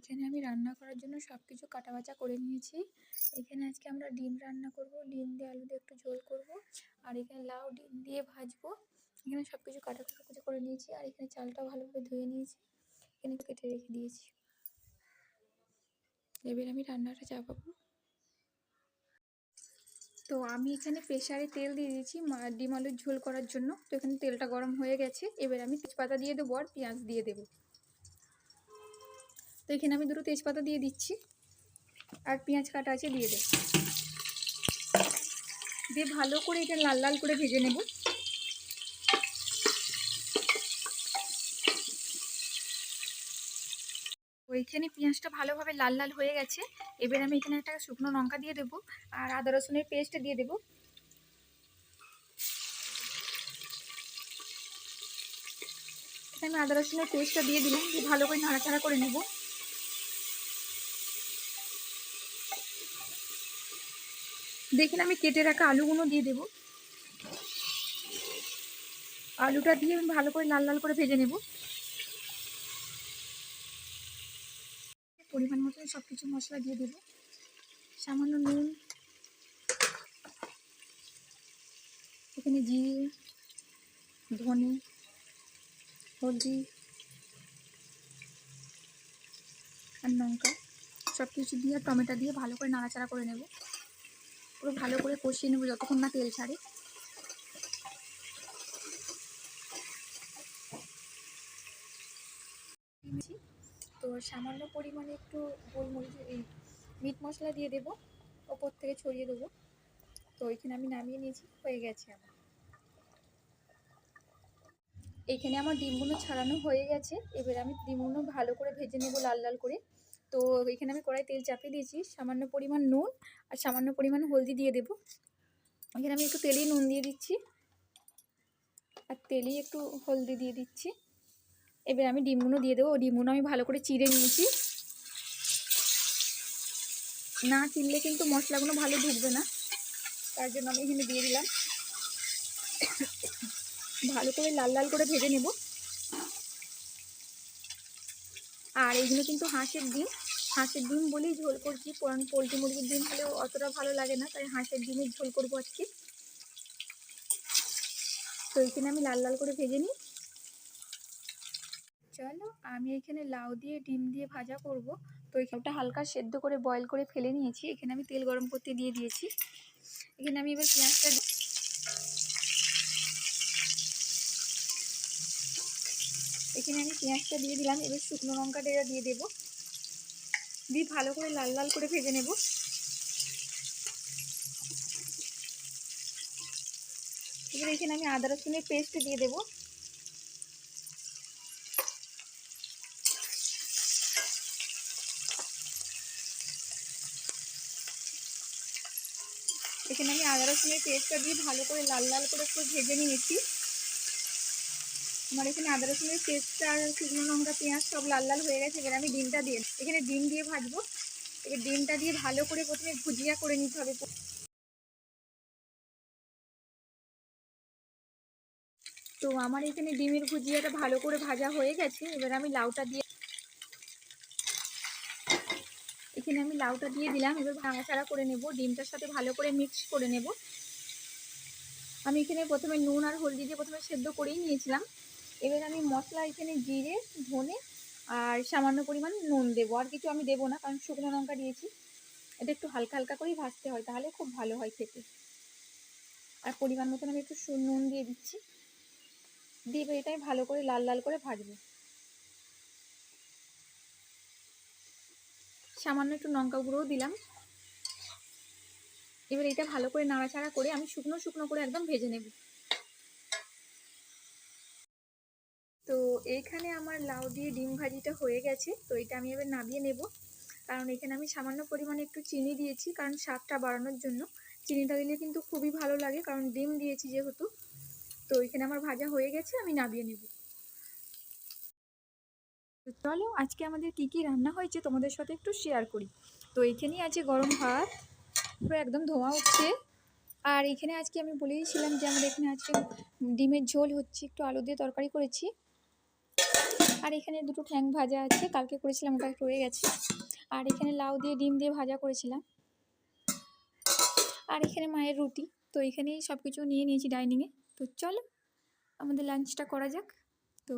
এখানে আমি রান্না করার জন্য সব কিছু কাটা বাছা করে নিয়েছি। এখানে আজকে আমরা ডিম রান্না করব। ডিম দিয়ে আলু দিয়ে একটু ঝোল করব। আর এখানে লাউ, ডিম দিয়ে ভাজবো। এখানে সব কিছু কাটা কুচি করে নিয়েছি। আর এখানে চালটা ভালোভাবে ধুয়ে নিয়েছি। এখানে কেটে রেখে দিয়েছি। এবার আমি রান্নাটা চাপাবো। তো আমি এখানে প্রেশারে তেল দিয়ে দিয়েছি ডিম আলুর ঝোল করার জন্য। তো এখানে তেলটা গরম হয়ে গেছে। এবার আমি তেজপাতা দিয়ে দেবো আর পেঁয়াজ দিয়ে দেবো। তো এখানে আমি দুটো তেজপাতা দিয়ে দিচ্ছি আর পেঁয়াজ কাটা আছে দিয়ে দেবো। দিয়ে ভালো করে এটা লাল লাল করে ভেজে নেব। ওইখানে পেঁয়াজটা ভালোভাবে লাল লাল হয়ে গেছে। এবার আমি এখানে একটা শুকনো লঙ্কা দিয়ে দেবো আর আদা রসুনের পেস্ট দিয়ে দেবো। আমি আদা রসুনের পেস্টটা দিয়ে দিলাম। দিয়ে ভালো করে নাড়াচাড়া করে নেব। দেখেন আমি কেটে রাখা আলুগুলো দিয়ে দেব। আলুটা দিয়ে আমি ভালো করে লাল লাল করে ভেজে নেব। পরিমাণ মতন সব কিছু মশলা দিয়ে দেব। সামান্য নুন, এখানে জিরে, ধনে, হলদি, আর লঙ্কা সব কিছু দিয়ে টমেটো দিয়ে ভালো করে নাড়াচাড়া করে নেব। পুরো ভালো করে কষিয়ে নেব যতক্ষণ না তেল ছাড়ে। তো সামান্য পরিমাণে একটু গোলমরিচ, এই মিট মশলা দিয়ে দেবো, ওপর থেকে ছড়িয়ে দেবো। তো এখানে আমি নামিয়ে নিয়েছি, হয়ে গেছে আমার। এখানে আমার ডিমগুলো ছাড়ানো হয়ে গেছে, এবার আমি ডিমগুলো ভালো করে ভেজে নেব লাল লাল করে। তো এখানে আমি কড়াই তেল চাপিয়ে দিয়েছি, সামান্য পরিমাণ নুন আর সামান্য পরিমাণ হলদি দিয়ে দেবো। এখানে আমি একটু তেলেই নুন দিয়ে দিচ্ছি আর তেলেই একটু হলদি দিয়ে দিচ্ছি। এবার আমি ডিমগুলো দিয়ে দেবো ডিমগুলো আমি ভালো করে চিড়ে নিয়েছি। না চিনলে কিন্তু মশলাগুলো ভালো ঢুকবে না, তার জন্য আমি এখানে দিয়ে দিলাম। ভালো করে লাল লাল করে ভেজে নেব। আর এইগুলো কিন্তু হাঁসের ডিম। হাঁসের ডিম বলেই ঝোল করছি, কারণ পোলট্রি মুরগির ডিম হলেও অতটা ভালো লাগে না, তাই হাঁসের ডিমের ঝোল করব আজকে। তো এখানে আমি লাল লাল করে ভেজে নিই। চলো, আমি এখানে লাউ দিয়ে, ডিম দিয়ে ভাজা করব। তো ওটা হালকা সেদ্ধ করে বয়েল করে ফেলে নিয়েছি। এখানে আমি তেল গরম করতে দিয়ে দিয়েছি। এখানে আমি এবার পেঁয়াজটা এখানে আমি পেঁয়াজটা দিয়ে দিলাম, এবার শুকনো লঙ্কাটা এটা দিয়ে দেবো। দিয়ে ভালো করে লাল লাল করে ভেজে নেব। এবার এখানে আমি আদা রসুনের পেস্ট দিয়ে দেবো। এখানে আমি আদা রসুনের পেস্টটা দিয়ে ভালো করে লাল লাল করে একটু ভেজে নিয়েছি। আমার এখানে আদা, রসুনের পেস্টটা আর শুকনো লঙ্কা, পেঁয়াজ সব লাল লাল হয়ে গেছে। এবার আমি ডিমটা দিয়ে এখানে ডিম দিয়ে ভাজবো। এবার ডিমটা দিয়ে ভালো করে প্রথমে ভুজিয়া করে নিতে হবে। তো আমার এখানে ডিমের ভুজিয়াটা ভালো করে ভাজা হয়ে গেছে। এবার আমি লাউটা দিয়ে এখানে আমি লাউটা দিয়ে দিলাম। এবার ভাঙাচাড়া করে নেব। ডিমটার সাথে ভালো করে মিক্স করে নেব। আমি এখানে প্রথমে নুন আর হলদি দিয়ে প্রথমে সেদ্ধ করেই নিয়েছিলাম। এবার আমি মশলা এখানে জিরে, ধনে আর সামান্য পরিমাণ নুন দেবো। আর কিছু আমি দেবো না, কারণ শুকনো লঙ্কা দিয়েছি। এটা একটু হালকা হালকা করেই ভাজতে হয়, তাহলে খুব ভালো হয় খেতে। আর পরিমাণ মতন আমি একটু নুন দিয়ে দিচ্ছি। দিয়ে এটাই ভালো করে লাল লাল করে ভাজবো। সামান্য একটু লঙ্কা গুঁড়োও দিলাম। এবার এটা ভালো করে নাড়াচাড়া করে আমি শুকনো শুকনো করে একদম ভেজে নেব। তো এইখানে আমার লাউ দিয়ে ডিম ভাজিটা হয়ে গেছে, তো এটা আমি এবার নামিয়ে নেব। কারণ এখানে আমি সামান্য পরিমাণে একটু চিনি দিয়েছি, কারণ স্বাদটা বাড়ানোর জন্য। চিনিটা দিলে কিন্তু খুবই ভালো লাগে, কারণ ডিম দিয়েছি যেহেতু। তো এখানে আমার ভাজা হয়ে গেছে, আমি নামিয়ে নেব। চলো, আজকে আমাদের কি কি রান্না হয়েছে তোমাদের সাথে একটু শেয়ার করি। তো এখানেই আছে গরম ভাত, পুরো একদম ধোঁয়া উঠছে। আর এখানে আজকে আমি বলেইছিলাম যে আমাদের এখানে আজকে ডিমের ঝোল হচ্ছে, একটু আলু দিয়ে তরকারি করেছি। আর এখানে দুটো ঠ্যাং ভাজা আছে, কালকে করেছিলাম, ওটা রয়ে গেছে। আর এখানে লাউ দিয়ে, ডিম দিয়ে ভাজা করেছিলাম। আর এখানে মায়ের রুটি, তো এখানেই সব কিছু নিয়ে নিয়েছি ডাইনিংয়ে তো চলো, আমাদের লাঞ্চটা করা যাক। তো